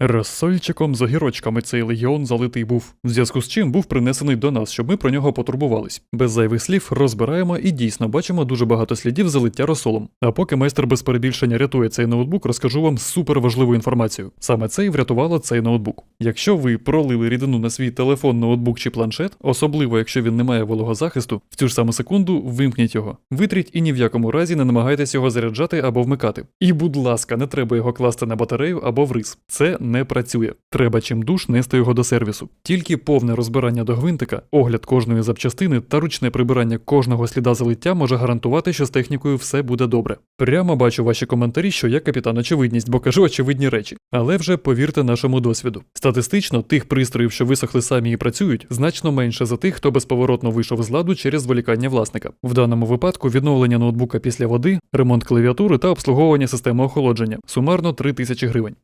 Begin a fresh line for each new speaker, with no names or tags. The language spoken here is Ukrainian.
Розсольчиком з огірочками цей легіон залитий був, в зв'язку з чим був принесений до нас, щоб ми про нього потурбувались. Без зайвих слів розбираємо і дійсно бачимо дуже багато слідів залиття розсолом. А поки майстер без перебільшення рятує цей ноутбук, розкажу вам супер важливу інформацію. Саме це і врятувало цей ноутбук. Якщо ви пролили рідину на свій телефон, ноутбук чи планшет, особливо якщо він не має вологозахисту, в цю ж саму секунду вимкніть його. Витріть і ні в якому разі не намагайтесь його заряджати або вмикати. І, будь ласка, не треба його класти на батарею або в рис. Це не працює. Треба чим душ нести його до сервісу. Тільки повне розбирання до гвинтика, огляд кожної запчастини та ручне прибирання кожного сліда залиття може гарантувати, що з технікою все буде добре. Прямо бачу ваші коментарі, що я капітан очевидність, бо кажу очевидні речі. Але вже повірте нашому досвіду. Статистично, тих пристроїв, що висохли самі і працюють, значно менше за тих, хто безповоротно вийшов з ладу через зволікання власника. В даному випадку відновлення ноутбука після води, ремонт клавіатури та обслуговування системи охолодження сумарно 3 тисячі гривень.